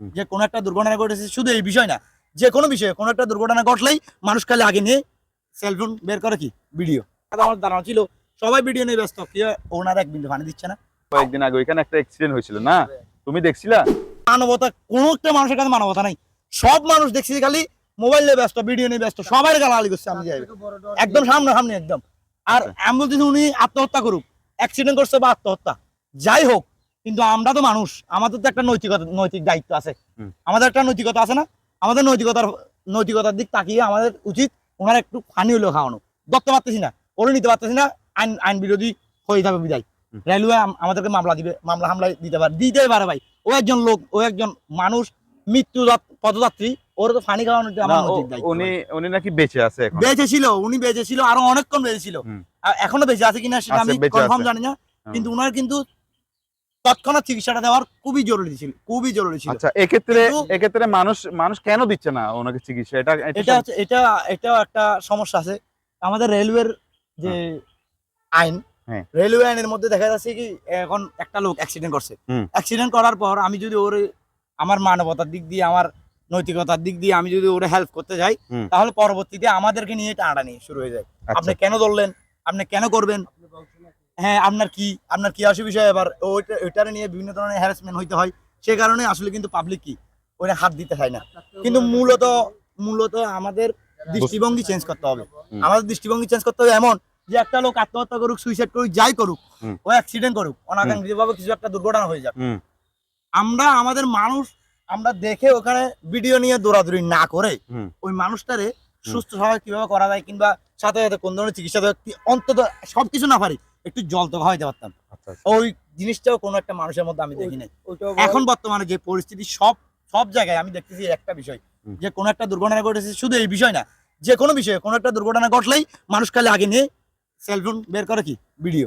যে কোনো একটা দুর্ঘটনা ঘটেছে শুধু এই বিষয় না যে কোনো বিষয়ে কোনো একটা দুর্ঘটনা ঘটলেই মানুষ খালি আগে নিয়ে সেলফোন বের করে কি? ভিডিও আমার দাঁড়ানো ছিল সবাই ভিডিও নিয়ে ব্যস্ত কি ওনার এক বিন্দু পানি দিচ্ছে না। কয়েকদিন আগে ওইখানে একটা অ্যাক্সিডেন্ট হয়েছিল না? তুমি দেখছিলা? মানবতা কোনো একটা মানুষের কাছে মানবতা নাই। সব মানুষ দেখছি খালি মোবাইল নিয়ে ব্যস্ত ভিডিও নিয়ে ব্যস্ত সবাই গালাগালি করছে আমি যাই। একদম সামনে সামনে একদম। আর। আমি বলতেছি উনি আত্মহত্যা করুক অ্যাক্সিডেন্ট করছে বা আত্মহত্যা যাই হোক কিন্তু আমরা তো মানুষ আমাদের তো একটা নৈতিকতা নৈতিক দায়িত্ব আছে। আমাদের একটা নৈতিকতা আছে না? আমাদের নৈতিকতার নৈতিকতার দিক তাকিয়ে আমাদের উচিত ওনার একটু পানি হলেও খাওয়ানো। ধরতে পারতেছি না ওরে নিতে পারতেছি না আইন আইন বিরোধী হয়ে যাবে বিদায়। রেলওয়ে আমাদেরকে মামলা দিবে মামলা হামলা দিতে পারে দিতে পারে ভাই। ও একজন লোক ও একজন মানুষ মৃত্যু পদযাত্রী ওর তো পানি খাওয়ানোটা আমার না, দায়িত্ব উনি উনি নাকি বেঁচে আছে এখন। বেঁচে ছিল উনি বেঁচে ছিল আরও অনেকক্ষণ বেঁচে ছিল আর এখনও বেঁচে আছে কিনা সেটা আমি কনফার্ম জানি না কিন্তু উনার কিন্তু তৎক্ষণাৎ চিকিৎসাটা দেওয়ার খুবই জরুরি ছিল খুবই জরুরি ছিল। আচ্ছা এক্ষেত্রে এক্ষেত্রে মানুষ মানুষ কেন দিচ্ছে না ওনাকে চিকিৎসা? এটা এটা এটা এটা একটা সমস্যা আছে। আমাদের রেলওয়ের যে আইন হ্যাঁ। রেলওয়ে আইনের মধ্যে দেখা যাচ্ছে কি এখন একটা লোক অ্যাক্সিডেন্ট করছে। অ্যাক্সিডেন্ট করার পর আমি যদি ওর আমার মানবতার দিক দিয়ে আমার নৈতিকতার দিক দিয়ে আমি যদি ওরে হেল্প করতে যাই তাহলে পরবর্তীতে আমাদেরকে নিয়ে টানাটানি শুরু হয়ে যায়। আপনি আচ্ছা কেন ধরলেন? আপনি কেন করবেন? হ্যাঁ আপনার কি আপনার কি আসে বিষয়? এবার ওইটা ওইটারে নিয়ে বিভিন্ন ধরনের হ্যারাসমেন্ট হইতে হয়। সে কারণে আসলে কিন্তু পাবলিক কি ওইটা হাত দিতে চায় না। কিন্তু মূলত মূলত আমাদের দৃষ্টিভঙ্গি চেঞ্জ করতে হবে। আমাদের দৃষ্টিভঙ্গি চেঞ্জ করতে হবে এমন যে একটা লোক আত্মহত্যা করুক সুইসাইড করুক যাই করুক ও অ্যাক্সিডেন্ট করুক অনাকাঙ্ক্ষিত ভাবে কিছু একটা দুর্ঘটনা হয়ে যাক। আমরা আমাদের মানুষ আমরা দেখে ওখানে ভিডিও নিয়ে দৌড়াদৌড়ি না করে ওই মানুষটারে সুস্থ স্বাভাবিক কীভাবে করা যায় কিংবা সাথে সাথে কোন ধরনের চিকিৎসা অন্তত সবকিছু না পারি একটু জল তো খাওয়াইতে পারতাম। আচ্ছা ওই জিনিসটাও কোনো একটা মানুষের মধ্যে আমি দেখি নাই। এখন বর্তমানে যে পরিস্থিতি সব সব জায়গায় আমি দেখতেছি একটা বিষয় যে কোনো একটা দুর্ঘটনা ঘটেছে শুধু এই বিষয় না যে কোনো বিষয়ে কোনো একটা দুর্ঘটনা ঘটলেই মানুষ খালি আগে নিয়ে সেলফোন বের করে কি? ভিডিও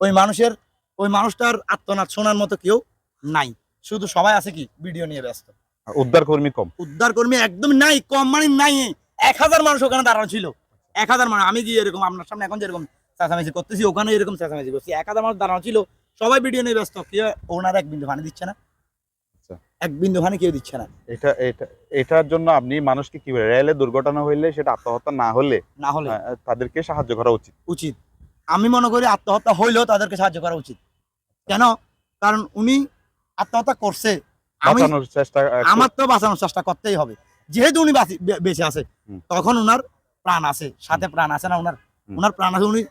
ওই মানুষের ওই মানুষটার আত্মনাদ শোনার মতো কেউ নাই। শুধু সবাই আছে কি? ভিডিও নিয়ে ব্যস্ত। উদ্ধার কর্মী কম। উদ্ধার কর্মী একদম নাই কম মানে নাই। এক হাজার মানুষ ওখানে দাঁড়ানো ছিল। এক হাজার মানুষ। আমি গিয়ে এরকম আপনার সামনে এখন যেরকম চেঁচামেচি করতেছি ওখানে এরকম চেঁচামেচি করছি। এক মানুষ দাঁড়ানো ছিল সবাই ভিডিও নিয়ে ব্যস্ত। কেউ ওনার এক বিন্দু পানি দিচ্ছে না। আচ্ছা। এক বিন্দু পানি কেউ দিচ্ছে না। এটা এটা এটার জন্য আপনি মানুষকে কি রেলে দুর্ঘটনা হইলে সেটা আত্মহত্যা না হলে না হলে। তাদেরকে সাহায্য করা উচিত। উচিত। আমি মনে করি আত্মহত্যা হইলেও তাদেরকে সাহায্য করা উচিত। কেন? কারণ উনি আত্মহত্যা করছে। বাঁচানোর চেষ্টা আমার তো বাঁচানোর চেষ্টা করতেই হবে। যেহেতু উনি বেঁচে আছে তখন উনার প্রাণ আছে সাথে প্রাণ আছে না উনার। উনার প্রাণ আছে উনি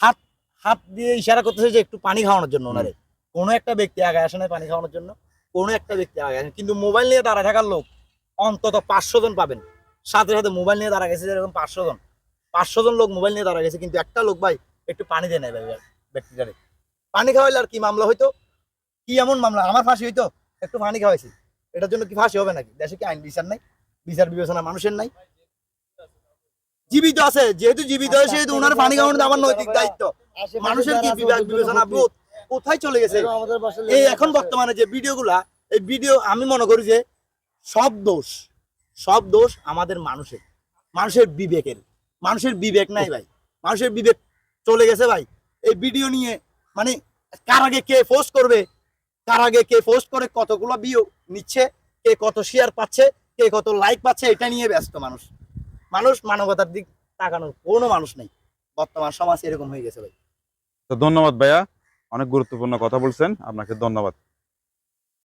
হাত হাত দিয়ে ইশারা করতেছে যে একটু পানি খাওয়ানোর জন্য ওনারে। কোনো একটা ব্যক্তি আগে আসে না পানি খাওয়ানোর জন্য কোনো একটা ব্যক্তি আগে আসে কিন্তু মোবাইল নিয়ে দাঁড়া থাকার লোক অন্তত পাঁচশো জন পাবেন। সাথে সাথে মোবাইল নিয়ে দাঁড়া গেছে যেরকম পাঁচশো জন। পাঁচশো জন লোক মোবাইল নিয়ে দাঁড়া গেছে কিন্তু একটা লোক ভাই একটু পানি দেয় না ভাই ব্যক্তিটারে। পানি খাওয়াইলে আর কি মামলা হইতো? কি এমন মামলা? আমার ফাঁসি হইতো? একটু পানি খাওয়াইছি। এটার জন্য কি ফাঁসি হবে নাকি? দেশে কি আইন বিচার নাই? বিচার বিবেচনা মানুষের নাই? জীবিত আছে যেহেতু জীবিত আছে সেহেতু ওনার পানি খাওয়ানো আমার নৈতিক দায়িত্ব। মানুষের কি বিবেক বিবেচনা বোধ কোথায় চলে গেছে? এই এখন বর্তমানে যে ভিডিওগুলা এই ভিডিও আমি মনে করি যে সব দোষ সব দোষ আমাদের মানুষের মানুষের বিবেকের। মানুষের বিবেক নাই ভাই। মানুষের বিবেক চলে গেছে ভাই। এই ভিডিও নিয়ে মানে কার আগে কে পোস্ট করবে কার আগে কে পোস্ট করে কতগুলো ভিউ নিচ্ছে কে কত শেয়ার পাচ্ছে কে কত লাইক পাচ্ছে এটা নিয়ে ব্যস্ত মানুষ। মানুষ মানবতার দিক তাকানোর কোনো মানুষ নেই। বর্তমান সমাজ এরকম হয়ে গেছে ভাই। তো ধন্যবাদ ভাইয়া, অনেক গুরুত্বপূর্ণ কথা বলছেন, আপনাকে ধন্যবাদ।